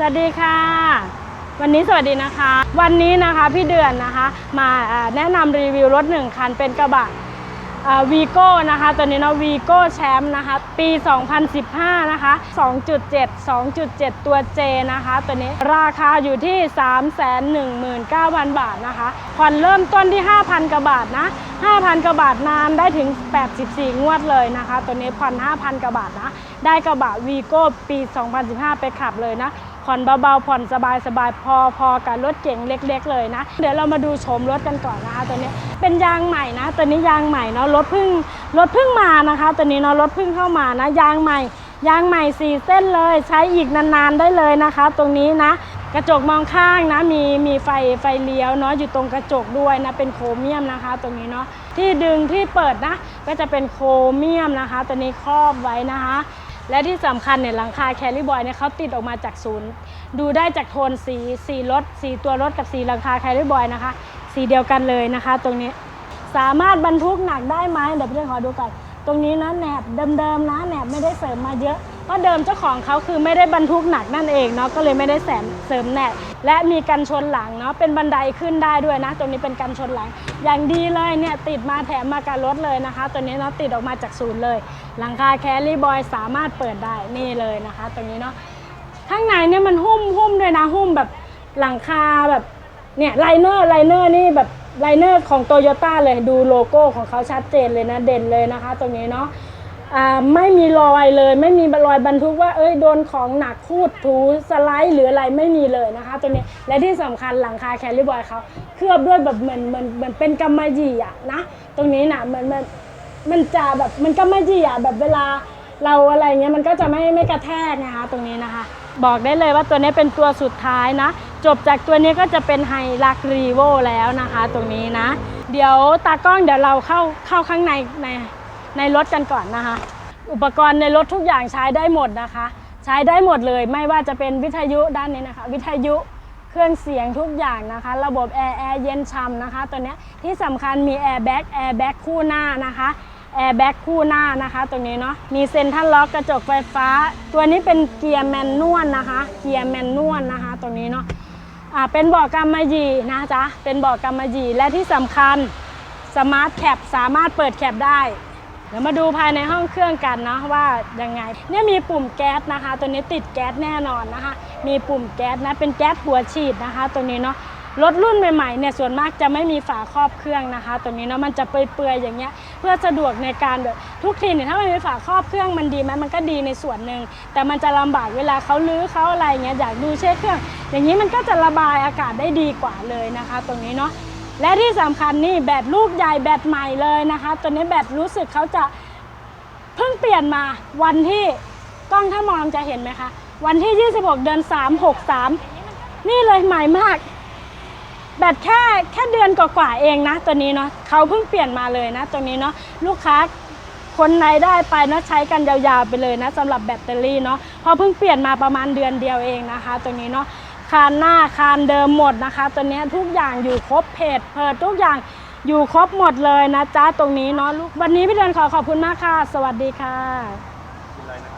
สวัสดีค่ะ วันนี้สวัสดีนะคะ วันนี้นะคะพี่เดือนนะคะ มาแนะนำรีวิวรถหนึ่งคันเป็นกระบะวีโก้นะคะตัวนี้เนาะวีโก้แชมป์นะคะ ปี 2015 นะคะ 2.7 2.7 ตัว J นะคะตัวนี้ราคาอยู่ที่ 319,000 บาทนะคะผ่อนเริ่มต้นที่ 5,000 กว่าบาทนะ 5,000กว่าบาทนานได้ถึง 84 งวดเลยนะคะ ตัวนี้ผ่อน5,000กว่าบาทนะ ได้กระบะวีโก้ปี 2015 ไปขับเลยนะ ผ่อนเบาๆ ผ่อนสบายๆ พอพอกับรถเก๋งเล็ก ๆ เลยนะ เดี๋ยวเรามาดูโฉมรถกันก่อนนะคะ ตัวนี้เป็นยางใหม่นะ ตัวนี้ยางใหม่เนาะ รถเพิ่งรถเพิ่งมานะคะ ตัวนี้เนาะ รถเพิ่งเข้ามานะ ยางใหม่ยางใหม่สี่เส้นเลย ใช้อีกนานๆ ได้เลยนะคะ ตรงนี้นะ กระจกมองข้างนะมีมีไฟไฟเลี้ยวเนาะอยู่ตรงกระจกด้วยนะเป็นโครเมียมนะคะ ตรงนี้เนาะที่ดึงที่เปิดนะ ก็จะเป็นโครเมียมนะคะ ตัวนี้ครอบไว้นะคะ และที่สำคัญเนี่ยหลังคาแคลริบอยเนี่ยเขาติดออกมาจากศูนย์ ดูได้จากโทนสีสีรถสีตัวรถกับสีหลังคาแคลริบอยนะคะ สีเดียวกันเลยนะคะ ตรงนี้สามารถบรรทุกหนักได้ไหมเดี๋ยวพี่เขอดูก่อนตรงนี้นะแหนบเดิมๆนะแหนบไม่ได้เสริมมาเยอะ เพราะเดิมเจ้าของเขาคือไม่ได้บรรทุกหนักนั่นเองเนาะก็เลยไม่ได้แสมเสริมแนบและมีกันชนหลังเนาะเป็นบันไดขึ้นได้ด้วยนะ ตรงนี้เป็นกันชนหลัง อย่างดีเลยเนี่ยติดมาแถมมากับรถเลยนะคะ ตัวนี้เนาะติดออกมาจากศูนย์เลย หลังคาแคลรี่บอยสามารถเปิดได้นี่เลยนะคะ ตรงนี้เนาะข้างในเนี่ยมันหุ้มหุ้มด้วยนะหุ้มแบบหลังคาแบบเนี่ยไลเนอร์ไลเนอร์นี่แบบไลเนอร์ของโตโยต้าเลยดูโลโก้ของเขาชัดเจนเลยนะเด่นเลยนะคะ ตรงนี้เนาะ ไม่มีรอยเลย ไม่มีรอยบรรทุกว่าเอ้ยโดนของหนักคูดถูสไลด์หรืออะไรไม่มีเลยนะคะตรงนี้และที่สำคัญหลังคาแคลิบอยเขาเคลือบด้วยแบบเหมือนเหมือนเหมือนเป็นกำมะหยี่อะนะตรงนี้นะเหมือนเหมือนมันจะแบบมันก็ไม่จีอะแบบเวลาเราอะไรเงี้ยมันก็จะไม่ไม่กระแทกนะคะตรงนี้นะคะ บอกได้เลยว่าตัวนี้เป็นตัวสุดท้ายนะ จบจากตัวนี้ก็จะเป็นไฮลักรีโวแล้วนะคะ ตรงนี้นะ เดี๋ยวตากล้องเดี๋ยวเราเข้าเข้าข้างในใน ในรถกันก่อนนะคะ อุปกรณ์ในรถทุกอย่างใช้ได้หมดนะคะ ใช้ได้หมดเลยไม่ว่าจะเป็นวิทยุด้านนี้นะคะ วิทยุเครื่องเสียงทุกอย่างนะคะ ระบบแอร์แอร์เย็นช่ำนะคะ ตัวนี้ที่สำคัญมีแอร์แบ็กแอร์แบ็กคู่หน้านะคะแอร์แบ็กคู่หน้านะคะตรงนี้เนาะมีเซ็นทรัลล็อกกระจกไฟฟ้า ตัวนี้เป็นเกียร์แมนนวลนะคะเกียร์แมนนวลนะคะตรงนี้เนาะอ่าเป็นเบาะกำมะหยี่นะจ๊ะเป็นเบาะกำมะหยี่และที่สำคัญสมาร์ทแคปสามารถเปิดแคปได้ เดี๋ยวมาดูภายในห้องเครื่องกันนะว่ายังไง เนี่ยมีปุ่มแก๊สนะคะ ตัวนี้ติดแก๊สแน่นอนนะคะ มีปุ่มแก๊สนะเป็นแก๊สหัวฉีดนะคะ ตัวนี้เนาะรถรุ่นใหม่ๆเนี่ยส่วนมากจะไม่มีฝาครอบเครื่องนะคะ ตัวนี้เนาะมันจะเปื่อยๆอย่างเงี้ยเพื่อสะดวกในการแบบทุกทีเนี่ยถ้ามันมีฝาครอบเครื่องมันดีไหมมันก็ดีในส่วนหนึ่งแต่มันจะลำบากเวลาเขาลื้อเขาอะไรเงี้ยอยากดูเช็คเครื่อง อย่างนี้มันก็จะระบายอากาศได้ดีกว่าเลยนะคะ ตรงนี้เนาะ และที่สำคัญนี่แบตลูกใหญ่แบตใหม่เลยนะคะ ตัวนี้แบตรู้สึกเขาจะเพิ่งเปลี่ยนมาวันที่กล้องถ้ามองจะเห็นไหมคะ วันที่ 26 เดือน 3 6 3 นี่เลยใหม่มาก แบตแค่แค่เดือนกว่าๆเองนะ ตัวนี้เนาะเขาเพิ่งเปลี่ยนมาเลยนะ ตัวนี้เนาะลูกค้าคนไหนได้ไปเนาะใช้กันยาวๆไปเลยนะสำหรับแบตเตอรี่เนาะพราะเพิ่งเปลี่ยนมาประมาณเดือนเดียวเองนะคะ ตัวนี้เนาะ คานหน้าคานเดิมหมดนะคะ ตัวนี้ทุกอย่างอยู่ครบเพจเพิดทุกอย่างอยู่ครบหมดเลยนะจ๊ะตรงนี้เนาะลูกวันนี้พี่เดือนขอขอบคุณมากค่ะ สวัสดีค่ะ